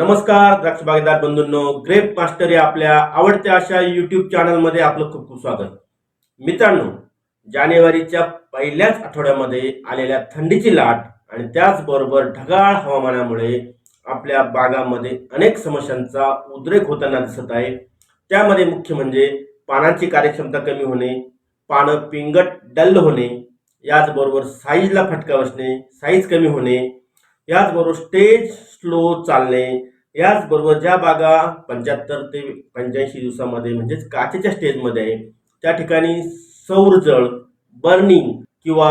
नमस्कार द्राक्ष बागेदार बंधूंनो. Grep master या आपल्या आवडत्या अशा युट्यूब चॅनलमध्ये आपलं खूप खूप स्वागत. मित्रांनो जानेवारीच्या पहिल्याच आठवड्यामध्ये आलेल्या थंडीची लाट आणि त्याचबरोबर ढगाळ हवामानामुळे आपल्या बागामध्ये अनेक समस्यांचा उद्रेक होताना दिसत आहे. त्यामध्ये मुख्य म्हणजे पानांची कार्यक्षमता कमी होणे पानं पिंगट डल्ल होणे याचबरोबर साईजला फटका बसणे साईज कमी होणे याचबरोबर स्टेज स्लो चालणे याचबरोबर ज्या बागा पंच्याहत्तर ते पंच्याऐंशी दिवसामध्ये म्हणजेच काचेच्या स्टेजमध्ये आहे त्या ठिकाणी सौरजळ बर्निंग किंवा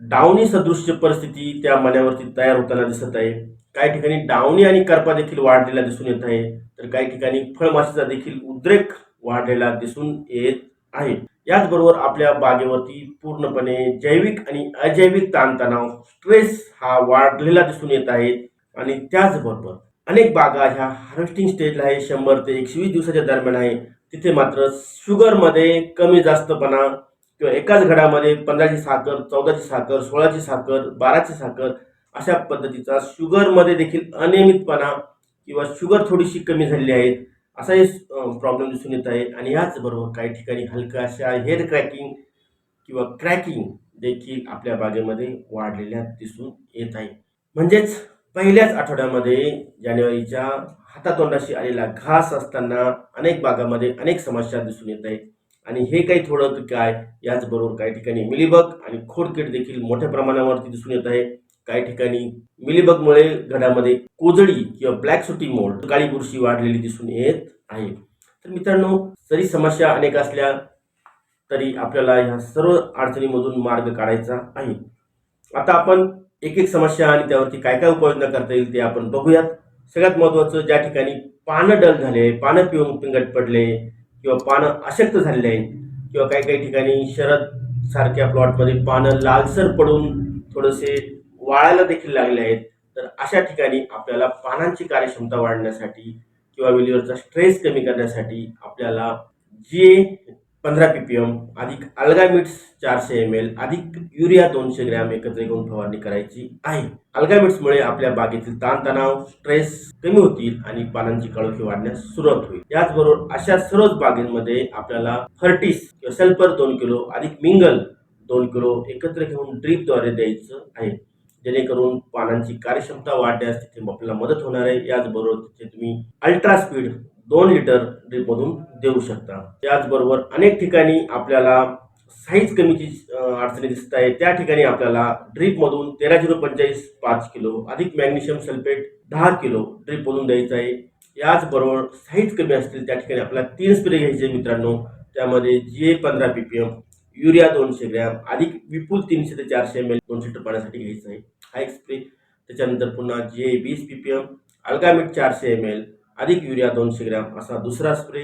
डावणी सदृश्य परिस्थिती त्या मण्यावरती तयार होताना दिसत आहे. काही ठिकाणी डावणी आणि करपा देखील वाढलेला दिसून येत आहे तर काही ठिकाणी फळमाशीचा देखील उद्रेक वाढलेला दिसून येत आहे. याचबरोबर आपल्या बागेवरती पूर्णपणे जैविक आणि अजैविक ताणतणाव स्ट्रेस हा वाढलेला दिसून येत आहे. आणि त्याचबरोबर अनेक बागा ह्या हार्वेस्टिंग स्टेजला आहे. शंभर ते एकशे वीस दिवसाच्या दरम्यान आहे. तिथे मात्र शुगरमध्ये कमी जास्तपणा किंवा एकाच घडामध्ये पंधराची साखर चौदाची साखर सोळाची साखर बाराची साखर अशा पद्धतीचा शुगरमध्ये देखील अनियमितपणा किंवा शुगर थोडीशी कमी झालेली आहे. असाही प्रॉब्लेम दिसून येत आहे. आणि याचबरोबर काही ठिकाणी हलक्या अशा हेअर क्रॅकिंग किंवा क्रॅकिंग देखील आपल्या बागेमध्ये वाढलेल्या दिसून येत आहे. म्हणजेच पहिल्याच आठवड्यामध्ये जानेवारीच्या हातातोंडाशी आलेला घास असताना अनेक भागामध्ये अनेक समस्या दिसून येत आहेत. आणि हे काही थोडं काय याचबरोबर काही ठिकाणी मिलीबग आणि खोडकीड देखील मोठ्या प्रमाणावरती दिसून येत आहे. काही ठिकाणी मिलीबगमुळे घडामध्ये कोजळी किंवा ब्लॅक सुटी मोल्ड काळी बुरशी वाढलेली दिसून येत आहे. तर मित्रांनो जरी समस्या अनेक असल्या तरी आपल्याला ह्या सर्व अडचणीमधून मार्ग काढायचा आहे. आता आपण एक एक समस्या आणि त्यावरती काय काय उपाययोजना करता येईल ते आपण बघूयात. सगळ्यात महत्त्वाचं ज्या ठिकाणी पानं डल झाले पानं पिऊन पिंगट पडले किंवा पानं अशक्त झालेले आहेत किंवा काही काही ठिकाणी शरद सारख्या प्लॉटमध्ये पानं लालसर पडून थोडेसे वाळायला देखील लागले आहेत. तर अशा ठिकाणी आपल्याला पानांची कार्यक्षमता वाढण्यासाठी किंवा वेलीवरचा स्ट्रेस कमी करण्यासाठी आपल्याला जे पंधरा पी पी एम अधिक अल्गामिट्स चारशे एम एल अधिक युरिया दोनशे ग्रॅम एकत्र घेऊन फवारणी करायची आहे. अल्गामिट्समुळे आपल्या बागेतील ताणतणाव स्ट्रेस कमी होतील आणि पानांची काळोखी वाढण्यास सुरुवात होईल. याचबरोबर अशा सर्वच बागेमध्ये आपल्याला फर्टिस किंवा सल्फर दोन किलो अधिक मिंगल दोन किलो एकत्र घेऊन ड्रीपद्वारे द्यायचं आहे. जेणेकरून पानांची कार्यक्षमता वाढण्यास तिथे आपल्याला मदत होणार आहे. याचबरोबर तिथे तुम्ही अल्ट्रा स्पीड दोन लिटर ड्रीपमधून देऊ शकता. त्याचबरोबर अनेक ठिकाणी आपल्याला साईज कमीची अडचणी दिसत आहे त्या ठिकाणी आपल्याला ड्रीपमधून तेरा झिरो पंचेचाळीस पाच किलो अधिक मॅग्नेशियम सल्फेट दहा किलो ड्रीपमधून द्यायचं आहे. याचबरोबर साईज कमी असतील त्या ठिकाणी आपल्याला तीन स्प्रे घ्यायचे मित्रांनो. त्यामध्ये जी ए पंधरा पी पी एम युरिया दोनशे ग्रॅम अधिक विपुल तीनशे ते चारशे एम एल दोन लिटर पाण्यासाठी घ्यायचं आहे. हा एक स्प्रे त्याच्यानंतर पुन्हा जी ए वीस पी पी एम अल्गामिट चारशे एम एल अधिक युरिया दोनशे ग्रॅम असा दुसरा स्प्रे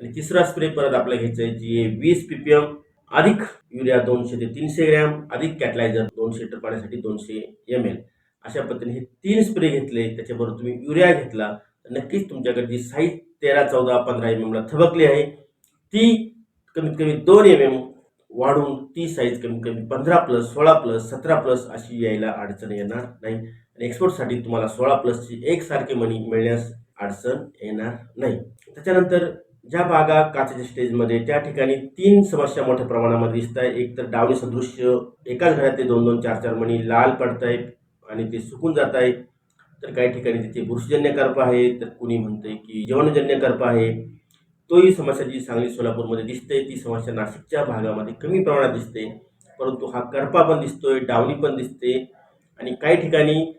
आणि तिसरा स्प्रे परत आपल्याला घ्यायचा आहे जी ए वीस पी पी एम अधिक युरिया दोनशे ते तीनशे ग्रॅम अधिक कॅटलायझर दोनशे लिटर पाण्यासाठी दोनशे एम एल अशा पद्धतीने हे तीन स्प्रे घेतले त्याच्याबरोबर तुम्ही युरिया घेतला तर नक्कीच तुमच्याकडे जी साईज तेरा चौदा पंधरा एम एमला थबकली आहे ती कमीत कमी दोन एम एम वाढून ती साईज कमीत कमी पंधरा प्लस सोळा प्लस सतरा प्लस अशी यायला अडचण येणार नाही. आणि एक्सपोर्टसाठी तुम्हाला सोळा प्लसची एकसारखी मनी मिळण्यास अडचण येणार नाही. त्याच्यानंतर ज्या बागा काचेच्या स्टेजमध्ये त्या ठिकाणी तीन समस्या मोठ्या प्रमाणामध्ये दिसत आहे. एक तर डावणी सदृश्य एकाच घरात ते दोन दोन चार चार मणी लाल पडत आहेत आणि ते सुकून जात आहे तर काही ठिकाणी तिथे बुरशीजन्य कर्प आहे. तर कुणी म्हणते की जीवनजन्य कर्प आहे. तोही समस्या जी सांगली सोलापूरमध्ये दिसते. ती समस्या नाशिकच्या भागामध्ये कमी प्रमाणात दिसते. परंतु हा करपा पण दिसतोय डावणी पण दिसते. आणि काही ठिकाणी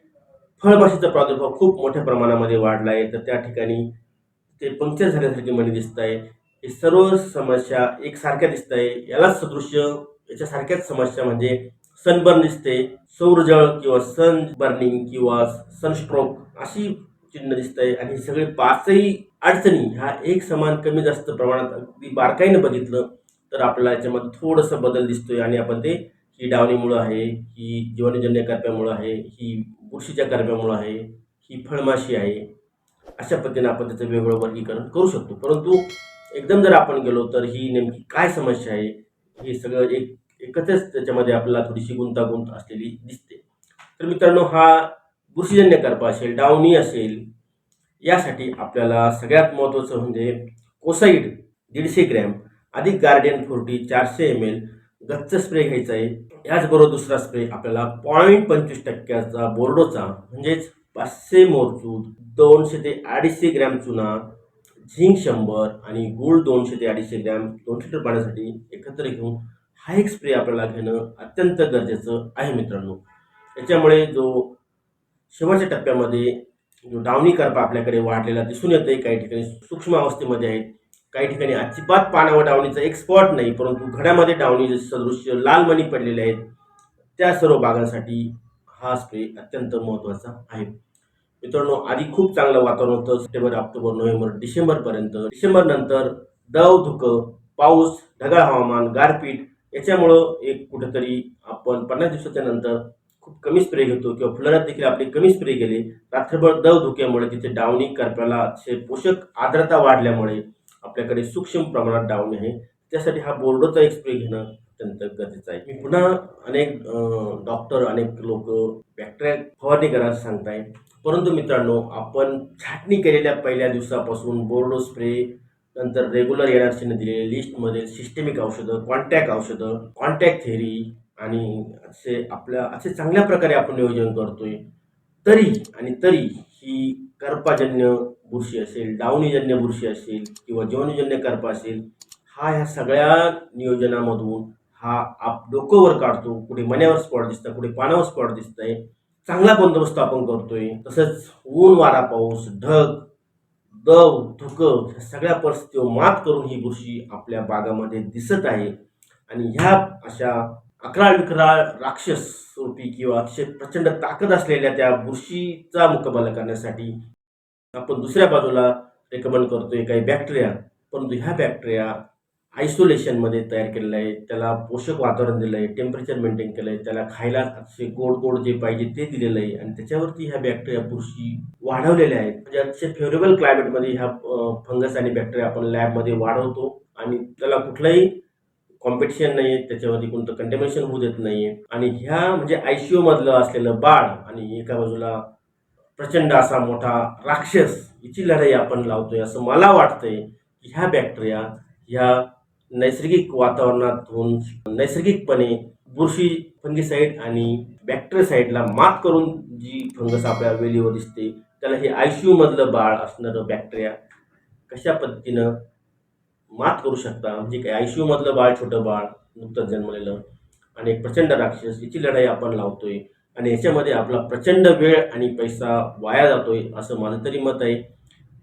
फळमाशीचा प्रादुर्भाव खूप मोठ्या प्रमाणामध्ये वाढला आहे. तर त्या ठिकाणी ते पंक्चर झाल्यासारखी मणी दिसत आहे. हे सर्व समस्या एकसारख्या दिसत आहे. यालाच सदृश्य याच्यासारख्याच समस्या म्हणजे सनबर्न दिसते. सौरजळ किंवा सन बर्निंग किंवा सनस्ट्रोक अशी चिन्ह दिसत आहे. आणि हे सगळे पाचही अडचणी ह्या एक समान कमी जास्त प्रमाणात अगदी बारकाईनं बघितलं तर आपल्याला याच्यामध्ये थोडंसं बदल दिसतोय आणि आपण ते ही डावणीमुळं आहे ही जीवनजन्य कर्प्यामुळं आहे ही बुरशीच्या कर्प्यामुळं आहे ही फळमाशी आहे अशा पद्धतीने आपण त्याचं वेगळं वर्गीकरण करू शकतो. परंतु एकदम जर आपण गेलो तर ही नेमकी काय समस्या आहे हे सगळं एक एकत्रच त्याच्यामध्ये आपल्याला थोडीशी गुंतागुंत असलेली दिसते. तर मित्रांनो हा बुरशीजन्य कर्प असेल डावणी असेल यासाठी आपल्याला सगळ्यात महत्त्वाचं म्हणजे कोसाईड दीडशे ग्रॅम अधिक गार्डियन फोर्टी चारशे एम एल गच्च स्प्रे घ्यायचा आहे. याचबरोबर दुसरा स्प्रे आपल्याला पॉईंट पंचवीस टक्क्याचा बोर्डोचा म्हणजेच पाचशे मोरचूद दोनशे ते अडीचशे ग्रॅम चुना झिंक शंभर आणि गुळ दोनशे ते अडीचशे ग्रॅम दोन लिटर पाण्यासाठी एकत्र घेऊन हा एक स्प्रे आपल्याला घेणं अत्यंत गरजेचं आहे मित्रांनो. याच्यामुळे जो शेवटच्या टप्प्यामध्ये जो डावणी करपा आपल्याकडे वाढलेला दिसून येतोय काही ठिकाणी सूक्ष्म अवस्थेमध्ये आहेत काही ठिकाणी अजिबात पानावर डावणीचा एक स्पॉट नाही परंतु घड्यामध्ये डावणी सदृश्य लाल मणी पडलेले आहेत. त्या सर्व भागांसाठी हा स्प्रे अत्यंत महत्त्वाचा आहे. मित्रांनो आधी खूप चांगलं वातावरण होतं सप्टेंबर ऑक्टोबर नोव्हेंबर डिसेंबरपर्यंत डिसेंबर नंतर दव धुकं पाऊस ढगाळ हवामान गारपीट याच्यामुळं एक कुठंतरी आपण पन्नास दिवसाच्या नंतर खूप कमी स्प्रे घेतो किंवा फुलारात देखील आपले कमी स्प्रे केले रात्रभर दव धुक्यामुळे तिथे डावणी करप्याला अतिशय पोषक आर्द्रता वाढल्यामुळे आपल्याकडे सूक्ष्म प्रमाणात डावणी आहे. त्यासाठी हा बोर्डोचा एक स्प्रे घेणं अत्यंत गरजेचं आहे. मी पुन्हा अनेक डॉक्टर अनेक लोक बॅक्टेरिया फवारणी करायला सांगताय. परंतु मित्रांनो आपण छाटणी केलेल्या पहिल्या दिवसापासून बोर्डो स्प्रे नंतर रेग्युलर एनआरसीने दिलेले लिस्टमध्ये सिस्टेमिक औषधं कॉन्टॅक्ट औषधं कॉन्टॅक्ट थेरी आणि असे आपल्या असे चांगल्या प्रकारे आपण नियोजन करतोय. तरी आणि तरी ही कर्पाजन्य बुरशी असेल डावणीजन्य बुरशी असेल किंवा जीवनजन्य कर्प असेल हा ह्या सगळ्या नियोजनामधून हा आप डोकंवर काढतो. कुठे मण्यावर स्पॉट दिसतं कुठे पानावर स्पॉट दिसतंय. चांगला बंदोबस्त आपण करतोय. तसंच ऊन वारा पाऊस ढग दव धुकं ह्या सगळ्या परिस्थितीवर मात करून ही बुरशी आपल्या बागामध्ये दिसत आहे. आणि ह्या अशा अकरा विकरा राक्षस रूपी किंवा अतिशय प्रचंड ताकद असलेल्या त्या बुरशीचा मुकाबला करण्यासाठी आपण दुसऱ्या बाजूला रेकमेंड करतोय काही बॅक्टेरिया परंतु ह्या बॅक्टेरिया आयसोलेशनमध्ये तयार केलेलं आहे त्याला पोषक वातावरण दिलं आहे टेम्परेचर मेंटेन केलं आहे त्याला खायला अतिशय गोड गोड जे पाहिजे ते दिलेलं आहे. आणि त्याच्यावरती ह्या बॅक्टेरिया बुरशी वाढवलेल्या आहेत. म्हणजे अतिशय फेवरेबल क्लायमेटमध्ये ह्या फंगस आणि बॅक्टेरिया आपण लॅबमध्ये वाढवतो आणि त्याला कुठलंही कॉम्पिटिशन नाही आहे त्याच्यावरती कोणतं कंटेमिनेशन होऊ देत नाही आहे आणि ह्या म्हणजे आय सी यूमधलं असलेलं बाळ आणि एका बाजूला प्रचंड असा मोठा राक्षस हिची लढाई आपण लावतोय असं मला वाटतंय की ह्या बॅक्टेरिया ह्या नैसर्गिक वातावरणातून नैसर्गिकपणे बुरशी फंगीसाईड आणि बॅक्टेरियासाईडला मात करून जी फंगस आपल्या वेलीवर दिसते त्याला हे आय सी यूमधलं बाळ असणारं बॅक्टेरिया कशा पद्धतीनं मात करू शकता. म्हणजे काय आय सी यूमधलं बाळ छोटं बाळ नुकतंच जन्मलेलं आणि एक प्रचंड राक्षस याची लढाई आपण लावतोय. आणि याच्यामध्ये आपला प्रचंड वेळ आणि पैसा वाया जातोय असं माझं तरी मत आहे.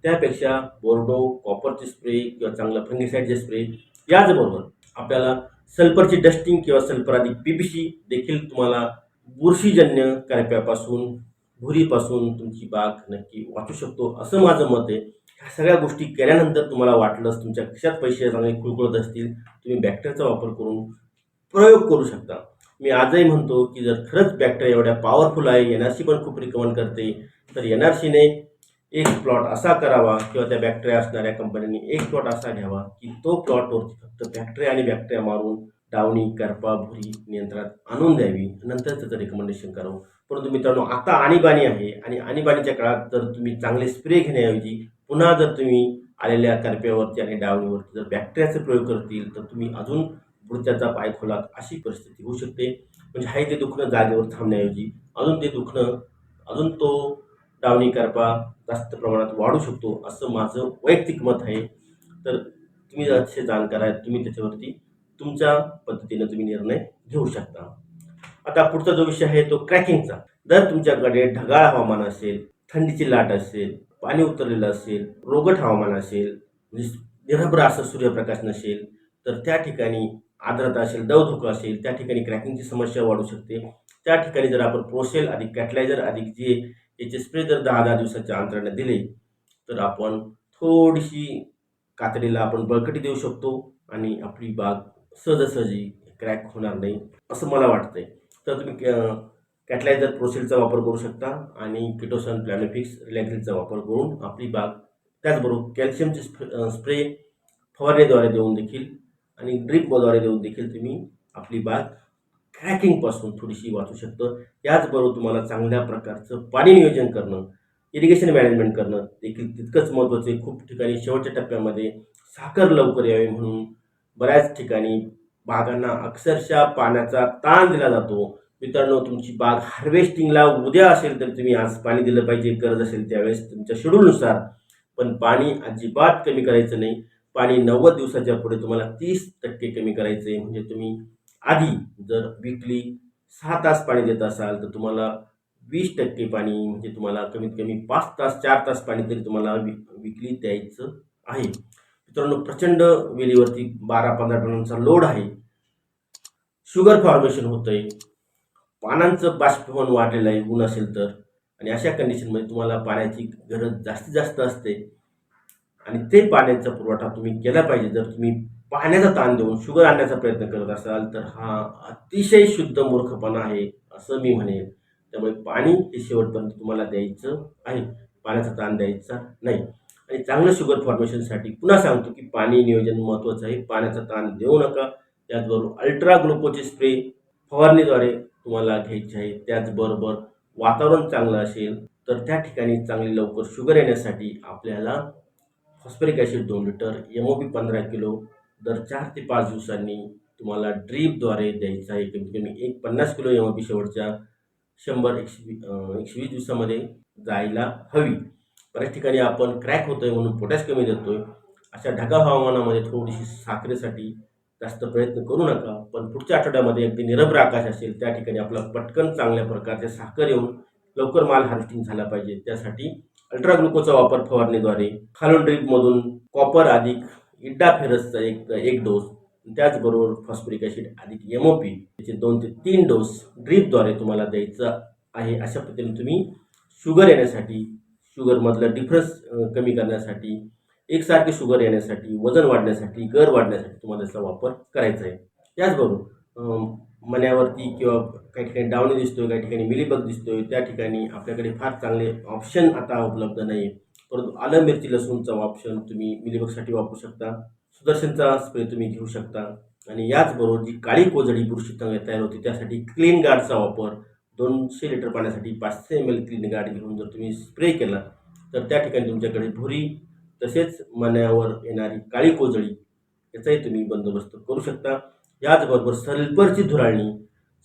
त्यापेक्षा बोर्डो कॉपरचे स्प्रे किंवा चांगलं फंगिसाईडचे स्प्रे याचबरोबर आपल्याला सल्फरची डस्टिंग किंवा सल्फर आधी पी पी सी देखील तुम्हाला बुरशीजन्य करप्यापासून भुरीपासून तुमची बाग नक्की वाचू शकतो असं माझं मत आहे. ह्या सगळ्या गोष्टी केल्यानंतर तुम्हाला वाटलंच तुमच्या खिशात पैसे चांगले कुळकुळत असतील तुम्ही बॅक्टरचा वापर करून प्रयोग करू शकता. मी आजही म्हणतो की जर खरंच बॅक्टर एवढ्या पॉवरफुल आहे एन आर सी पण खूप रिकमेंड करते तर एन आर सीने एक प्लॉट असा करावा किंवा त्या बॅक्टेरिया असणाऱ्या कंपन्यांनी एक प्लॉट असा घ्यावा की तो प्लॉटवरती फक्त बॅक्टेरिया आणि बॅक्टेरिया मारून डावणी करपा भुरी नियंत्रणात आणून द्यावी. नंतर त्याचं रिकमेंडेशन करावं. परंतु मित्रांनो आता आणीबाणी आहे आणि आणीबाणीच्या काळात जर तुम्ही चांगले स्प्रे घेण्याऐवजी पुन्हा जर तुम्ही आलेल्या करप्यावरती आणि डावणीवरती जर बॅक्टेरियाचे प्रयोग करतील तर तुम्ही अजून पुढच्याचा पाय खोलात अशी परिस्थिती होऊ शकते. म्हणजे हाय ते दुखणं जागेवर थांबण्याऐवजी अजून ते दुखणं अजून तो डावणी करपा जास्त प्रमाणात वाढू शकतो असं माझं वैयक्तिक मत आहे. तर तुम्ही अतिशय जाणकार आहेत तुम्ही त्याच्यावरती तुमच्या पद्धतीनं तुम्ही निर्णय घेऊ शकता. आता पुढचा जो विषय आहे तो क्रॅकिंगचा. जर तुमच्याकडे ढगाळ हवामान असेल थंडीची लाट असेल पाणी उतरलेलं असेल रोगट हवामान असेल म्हणजे निरभ्र असं सूर्यप्रकाश नसेल तर त्या ठिकाणी आर्द्रता असेल दवधुकं असेल त्या ठिकाणी क्रॅकिंगची समस्या वाढू शकते. त्या ठिकाणी जर आपण प्रोसेल अधिक कॅटलायझर अधिक जे याचे स्प्रे जर दहा दहा दिवसाच्या अंतराने दिले तर आपण थोडीशी कातडीला आपण बळकटी देऊ शकतो आणि आपली बाग सहजासहजी क्रॅक होणार नाही असं मला वाटतंय. तर तुम्ही कॅटलायझर प्रोसेलचा वापर करू शकता आणि किटोसन प्लॅनोफिक्स रिलॅक्झिलचा वापर करून आपली बाग त्याचबरोबर कॅल्शियमचे स्प्रे स्प्रे फवारणीद्वारे देऊन देखील आणि ड्रिपद्वारे देऊन देखील तुम्ही आपली बाग क्रॅकिंगपासून थोडीशी वाचू शकतं. याचबरोबर तुम्हाला चांगल्या प्रकारचं पाणी नियोजन करणं इरिगेशन मॅनेजमेंट करणं देखील तितकंच महत्त्वाचं आहे. खूप ठिकाणी शेवटच्या टप्प्यामध्ये साखर लवकर यावी म्हणून बऱ्याच ठिकाणी बागांना अक्षरशः पाण्याचा ताण दिला जातो. मित्रांनो तुमची बाग हार्वेस्टिंगला उद्या असेल तर तुम्ही आज पाणी दिलं पाहिजे गरज असेल त्यावेळेस तुमच्या शेड्यूलनुसार पण पाणी अजिबात कमी करायचं नाही. पाणी नव्वद दिवसाच्या पुढे तुम्हाला तीस टक्के कमी करायचं आहे. म्हणजे तुम्ही आधी जर विकली सहा तास पाणी देत असाल तर तुम्हाला वीस टक्के पाणी म्हणजे तुम्हाला कमीत कमी पाच तास चार तास पाणी तरी तुम्हाला विकली द्यायचं आहे. मित्रांनो प्रचंड वेलीवरती बारा पंधरा टनांचा लोड आहे. शुगर फॉर्मेशन होतंय. पानांचं बाष्पीभवन वाढलेलं आहे ऊन असेल तर. आणि अशा कंडिशनमध्ये तुम्हाला पाण्याची गरज जास्तीत जास्त असते. आणि ते पाण्याचा पुरवठा तुम्ही केला पाहिजे. जर तुम्ही पाण्याचा ताण देऊन शुगर आणण्याचा प्रयत्न करत असाल तर हा अतिशय शुद्ध मूर्खपणा आहे असं मी म्हणेन. त्यामुळे पाणी हे शेवटपर्यंत तुम्हाला द्यायचं आहे. पाण्याचा ताण द्यायचा नाही. आणि चांगलं शुगर फॉर्मेशनसाठी पुन्हा सांगतो की पाणी नियोजन महत्त्वाचं आहे. पाण्याचा ताण देऊ नका. त्याचबरोबर अल्ट्रा ग्लुकोजचे स्प्रे फवारणीद्वारे तुम्हाला घ्यायचे आहे. त्याचबरोबर वातावरण चांगलं असेल तर त्या ठिकाणी चांगली लवकर शुगर येण्यासाठी आपल्याला फॉस्फरिक ॲसिड दोन लिटर एम ओ पी पंधरा किलो दर चार ते पाच दिवसांनी तुम्हाला ड्रीपद्वारे द्यायचं आहे. कमीत कमी एक पन्नास किलो एम ओ पी शेवटच्या शंभर एकशे वी एकशे वीस दिवसामध्ये जायला हवी. बऱ्याच ठिकाणी आपण क्रॅक होतोय म्हणून पोटॅश कमी देतोय. अशा ढगाळ हवामानामध्ये थोडीशी साखरेसाठी जास्त प्रयत्न करू नका पण पुढच्या आठवड्यामध्ये अगदी निरभ्र आकाश असेल त्या ठिकाणी आपला पटकन चांगल्या प्रकारचे साखर येऊन लवकर माल हार्वेस्टिंग झाला पाहिजे. त्यासाठी अल्ट्रा ग्लुकोजचा वापर फवारणीद्वारे खालून ड्रीपमधून कॉपर अधिक इड्डा फेरसचा एक एक डोस त्याचबरोबर फॉस्फोरिक ॲसिड अधिक एम ओ पी त्याचे दोन ते तीन डोस ड्रीपद्वारे तुम्हाला द्यायचं आहे. अशा पद्धतीने तुम्ही शुगर येण्यासाठी शुगरमधलं डिफरन्स कमी करण्यासाठी एकसारखे शुगर येण्यासाठी वजन वाढण्यासाठी गर वाढण्यासाठी तुम्हाला त्याचा वापर करायचा आहे. त्याचबरोबर मण्यावरती किंवा काही ठिकाणी डावणी दिसतोय काही ठिकाणी मिलीबग दिसतोय त्या ठिकाणी आपल्याकडे फार चांगले ऑप्शन आता उपलब्ध नाही परंतु आलं मिरची लसूणचा ऑप्शन तुम्ही मिलीबगसाठी वापरू शकता. सुदर्शनचा स्प्रे तुम्ही घेऊ शकता. आणि याचबरोबर जी काळी कोजडी बुरशी तयार होती त्यासाठी क्लीन गार्डचा वापर दोनशे लिटर पाण्यासाठी पाचशे एम एल क्लीन गार्ड घेऊन जर तुम्ही स्प्रे केला तर त्या ठिकाणी तुमच्याकडे भुरी तसेच मण्यावर येणारी काळी कोजळी याचाही तुम्ही बंदोबस्त करू शकता. याचबरोबर सल्फरची धुराळणी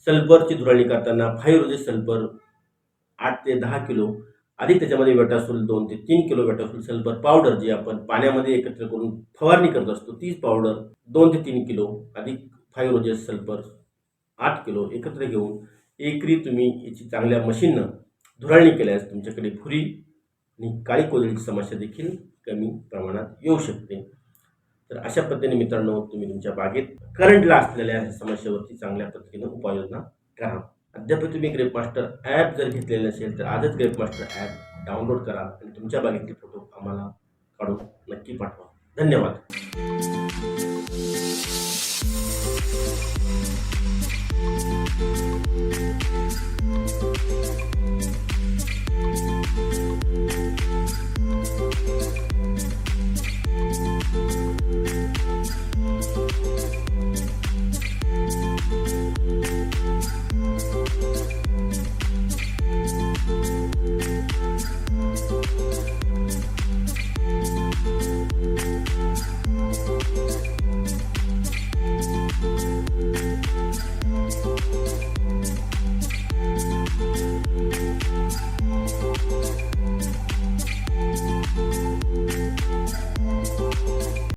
सल्फरची धुराळणी करताना फायरोजे रोजेस सल्फर आठ ते दहा किलो अधिक त्याच्यामध्ये वेटासूल दोन ते तीन किलो वेटासूल सल्फर पावडर जी आपण पाण्यामध्ये एकत्र करून फवारणी करत असतो तीच पावडर दोन ते तीन किलो अधिक फाईव्ह रोजेस सल्फर आठ किलो एकत्र घेऊन एकरी तुम्ही याची चांगल्या मशीननं धुराळणी केल्यास तुमच्याकडे फुरी आणि काळी कोजळीची समस्या देखील कमी प्रमाणात येऊ शकते. तर अशा पद्धतीने मित्रांनो तुम्ही तुमच्या बागेत करंटला असलेल्या समस्येवरती चांगल्या पद्धतीनं उपाययोजना करा. अद्याप तुम्ही ग्रेप मास्टर ॲप जर घेतलेलं नसेल तर आजच ग्रेप मास्टर ॲप डाउनलोड करा आणि तुमच्या बागेतले फोटो आम्हाला काढून नक्की पाठवा. धन्यवाद.